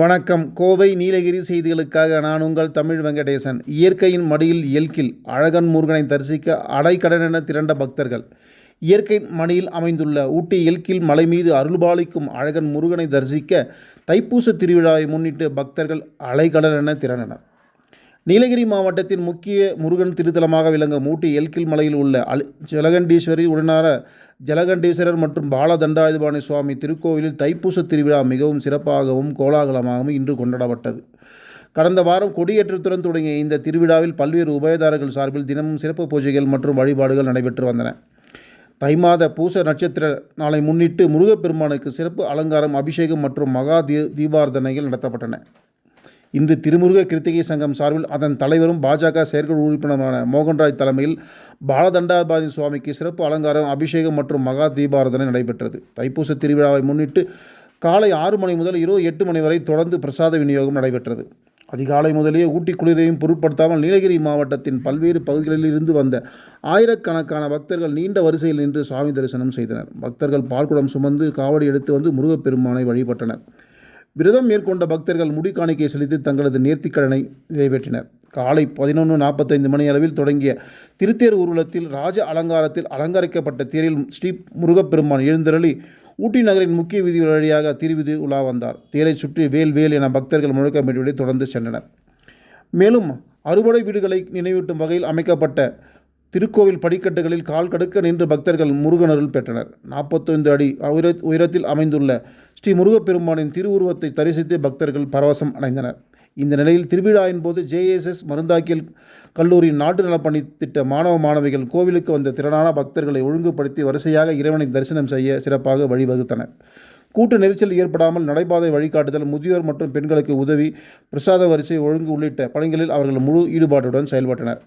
வணக்கம். கோவை நீலகிரி செய்திகளுக்காக நான் உங்கள் தமிழ் வெங்கடேசன். இயற்கையின் மடியில் இயல்கில் அழகன் முருகனை தரிசிக்க அடைக்கடனென திரண்ட பக்தர்கள். இயற்கை மணியில் அமைந்துள்ள ஊட்டி இயல்கில் மலை மீது அருள்பாலிக்கும் அழகன் முருகனை தரிசிக்க தைப்பூச திருவிழாவை முன்னிட்டு பக்தர்கள் அலைக்கடலென திரண்டனர். நீலகிரி மாவட்டத்தின் முக்கிய முருகன் திருத்தலமாக விளங்கும் ஊட்டி எல்கில் மலையில் உள்ள அல் ஜலகண்டீஸ்வரி உடனார ஜலகண்டீஸ்வரர் மற்றும் பாலதண்டாயுதபாணி சுவாமி திருக்கோவிலில் தைப்பூச திருவிழா மிகவும் சிறப்பாகவும் கோலாகலமாகவும் இன்று கொண்டாடப்பட்டது. கடந்த வாரம் கொடியேற்றத்துடன் தொடங்கிய இந்த திருவிழாவில் பல்வேறு உபயதாரர்கள் சார்பில் தினமும் சிறப்பு பூஜைகள் மற்றும் வழிபாடுகள் நடைபெற்று வந்தன. தை மாத பூச நட்சத்திர நாளை முன்னிட்டு முருகப்பெருமானுக்கு சிறப்பு அலங்காரம் அபிஷேகம் மற்றும் மகா தீ தீபார்த்தனைகள் நடத்தப்பட்டன. இன்று திருமுருக கிருத்திகை சங்கம் சார்பில் அதன் தலைவரும் பாஜக செயற்குழு உறுப்பினருமான மோகன்ராஜ் தலைமையில் பாலதண்டாபாதி சுவாமிக்கு சிறப்பு அலங்காரம் அபிஷேகம் மற்றும் மகா தீபாரதனை நடைபெற்றது. தைப்பூச திருவிழாவை முன்னிட்டு காலை ஆறு மணி முதல் இரவு எட்டு மணி வரை தொடர்ந்து பிரசாத விநியோகம் நடைபெற்றது. அதிகாலை முதலே ஊட்டி குளிரையும் பொருட்படுத்தாமல் நீலகிரி மாவட்டத்தின் பல்வேறு பகுதிகளில் இருந்து வந்த ஆயிரக்கணக்கான பக்தர்கள் நீண்ட வரிசையில் நின்று சுவாமி தரிசனம் செய்தனர். பக்தர்கள் பால்குடம் சுமந்து காவடி எடுத்து வந்து முருகப்பெருமானை வழிபட்டனர். விரதம் மேற்கொண்ட பக்தர்கள் முடி காணிக்கை செலுத்தி தங்களது நேர்த்திக்கடனை நிறைவேற்றினர். காலை பதினொன்று நாற்பத்தைந்து மணி அளவில் தொடங்கிய திருத்தேர் ஊர்வலத்தில் ராஜ அலங்காரத்தில் அலங்கரிக்கப்பட்ட தேரில் ஸ்ரீ முருகப்பெருமான் எழுந்தருளி ஊட்டி நகரின் முக்கிய வீதி வழியாக திருவிதி உலா வந்தார். தேரை சுற்றி வேல் வேல் என பக்தர்கள் முழக்கமிட்டுவிட தொடர்ந்து சென்றனர். மேலும் அறுபடை வீடுகளை நினைவூட்டும் வகையில் அமைக்கப்பட்ட திருக்கோவில் படிக்கட்டுகளில் கால் கடுக்க நின்று பக்தர்கள் முருகனருள் பெற்றனர். நாற்பத்தைந்து அடி உயர உயரத்தில் அமைந்துள்ள ஸ்ரீ முருகப்பெருமானின் திருவுருவத்தை தரிசித்து பக்தர்கள் பரவசம் அடைந்தனர். இந்த நிலையில் திருவிழாவின் போது ஜேஎஸ்எஸ் மருந்தாக்கியல் கல்லூரியின் நாட்டு நலப்பணி திட்ட மாணவ மாணவிகள் கோவிலுக்கு வந்த திறனான பக்தர்களை ஒழுங்குபடுத்தி வரிசையாக இறைவனை தரிசனம் செய்ய சிறப்பாக வழிவகுத்தனர். கூட்டு நெரிசல் ஏற்படாமல் நடைபாதை வழிகாட்டுதல் முதியோர் மற்றும் பெண்களுக்கு உதவி பிரசாத வரிசை ஒழுங்கு உள்ளிட்ட பணிகளில் அவர்கள் முழு ஈடுபாட்டுடன் செயல்பட்டனர்.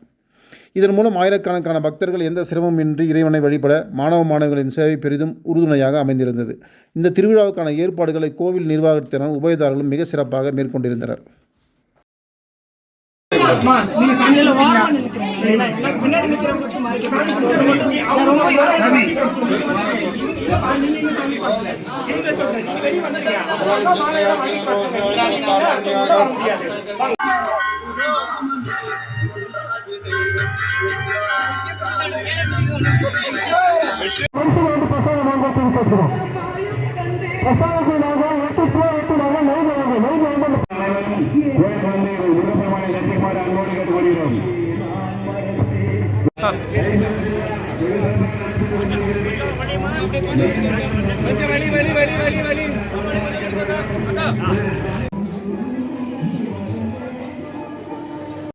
இதன் மூலம் ஆயிரக்கணக்கான பக்தர்கள் எந்த சிரமமின்றி இறைவனை வழிபட மாணவ மாணவர்களின் சேவை பெரிதும் உறுதுணையாக அமைந்திருந்தது. இந்த திருவிழாவுக்கான ஏற்பாடுகளை கோவில் நிர்வாகத்தினர் உபயதாரர்களும் மிக சிறப்பாக மேற்கொண்டிருந்தனர். அம்மா, جي پرانا کيڙي ڳالهه مان گهڻو چئي ٿو پر اسان کي لڳو ٿو پر اسان